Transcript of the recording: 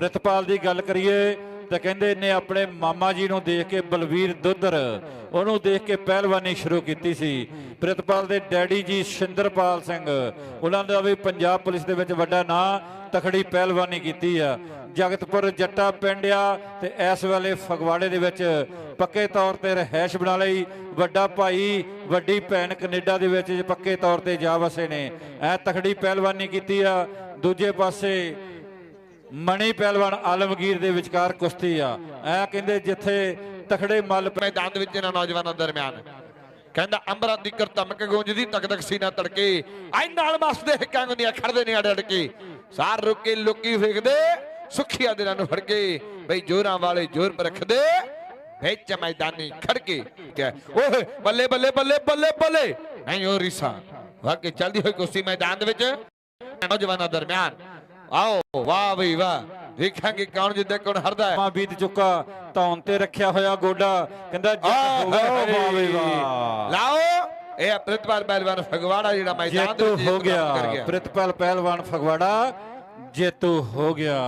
ਪ੍ਰਿਤਪਾਲ ਦੀ ਗੱਲ ਕਰੀਏ ਤਾਂ ਕਹਿੰਦੇ ਨੇ ਆਪਣੇ ਮਾਮਾ ਜੀ ਨੂੰ ਦੇਖ ਕੇ ਬਲਵੀਰ ਦੁੱਧਰ, ਉਹਨੂੰ ਦੇਖ ਕੇ ਪਹਿਲਵਾਨੀ ਸ਼ੁਰੂ ਕੀਤੀ ਸੀ। ਪ੍ਰਿਤਪਾਲ ਦੇ ਡੈਡੀ ਜੀ ਸ਼ਿੰਦਰਪਾਲ ਸਿੰਘ, ਉਹਨਾਂ ਦਾ ਵੀ ਪੰਜਾਬ ਪੁਲਿਸ ਦੇ ਵਿੱਚ ਵੱਡਾ ਨਾਂ ਤਖੜੀ ਪਹਿਲਵਾਨੀ ਕੀਤੀ ਆ। ਜਗਤਪੁਰ ਜੱਟਾ ਪਿੰਡ ਆ ਤੇ ਇਸ ਵੇਲੇ ਫਗਵਾੜੇ ਦੇ ਵਿੱਚ ਪੱਕੇ ਤੌਰ ਤੇ ਰਹਿائش ਬਣਾ ਲਈ। ਵੱਡਾ ਭਾਈ, ਵੱਡੀ ਭੈਣ ਕੈਨੇਡਾ ਦੇ ਵਿੱਚ ਪੱਕੇ ਤੌਰ ਤੇ ਜਾ ਵਸੇ ਨੇ। ਐ ਤਖੜੀ ਪਹਿਲਵਾਨੀ ਕੀਤੀ ਆ। ਦੂਜੇ ਪਾਸੇ ਮਣੀ ਪਹਿਲਵਾਨ ਆਲਮਗੀਰ ਦੇ ਵਿਚਕਾਰ ਕੁਸ਼ਤੀ ਆ। ਐ ਕਹਿੰਦੇ ਜਿੱਥੇ ਤਖੜੇ ਮੱਲ ਮੈਦਾਨ ਦੇ ਵਿੱਚ ਇਹਨਾਂ ਨੌਜਵਾਨਾਂ ਦਰਮਿਆਨ। ਕਹਿੰਦਾ ਅੰਬਰਾਂ ਦੀ ਕਰਤਮਕ ਗੂੰਜਦੀ ਤਕ ਤਕ ਸੀਨਾ ਤੜਕੇ। ਆਈ ਨਾਲ ਮਸਦੇ ਹਿੱਕਾਂ ਗੁੰਦੀਆਂ ਖੜਦੇ ਨੇ ਅੜ ਅੜ ਕੇ ਸਾਰ ਰੁਕ ਲੁਕੀ ਵੇਖਦੇ, ਸੁਖੀਆ ਦਿਨਾਂ ਨੂੰ ਫੜ ਕੇ ਬਈ ਜੋਰਾਂ ਵਾਲੇ ਜੋਰ ਪਰ ਰੱਖਦੇ, ਵਿੱਚ ਮੈਦਾਨੀ ਖੜ ਕੇ ਕਿਆ? ਓਏ, ਬੱਲੇ ਬੱਲੇ ਬੱਲੇ ਬੱਲੇ ਬੱਲੇ। ਨਹੀਂ, ਉਹ ਰੀਸਾ। ਵਾਕੇ ਚੱਲਦੀ ਹੋਈ ਕੁਸ਼ਤੀ ਮੈਦਾਨ ਦੇ ਵਿੱਚ। ਨੌਜਵਾਨਾਂ ਦਰਮਿਆਨ ਆਓ ਵਾਹ ਬਈ ਵਾਹ। ਦੇਖਾਂਗੇ ਕੌਣ ਜਿੱਦੇ ਕੌਣ ਹਰਦਾ ਹੈ। ਮਾ ਬੀਤ ਚੁੱਕਾ ਧੌਣ ਤੇ ਰੱਖਿਆ ਹੋਇਆ ਗੋਡਾ। ਕਹਿੰਦਾ ਜੱਟ ਹੋ ਗਿਆ ਓ ਵਾਹ ਬਈ ਵਾਹ। ਲਾਓ ਇਹ ਪ੍ਰਿਤਪਾਲ ਪਹਿਲਵਾਨ ਫਗਵਾੜਾ ਜਿਹੜਾ ਮੈਦਾਨ ਦੇ ਜੇਤੂ ਵਿੱਚ ਹੋ ਜਿੱਤ ਪ੍ਰਾਪਤ ਕਰ ਗਿਆ। ਪ੍ਰਿਤਪਾਲ ਪਹਿਲਵਾਨ ਫਗਵਾੜਾ ਜੇਤੂ ਹੋ ਗਿਆ।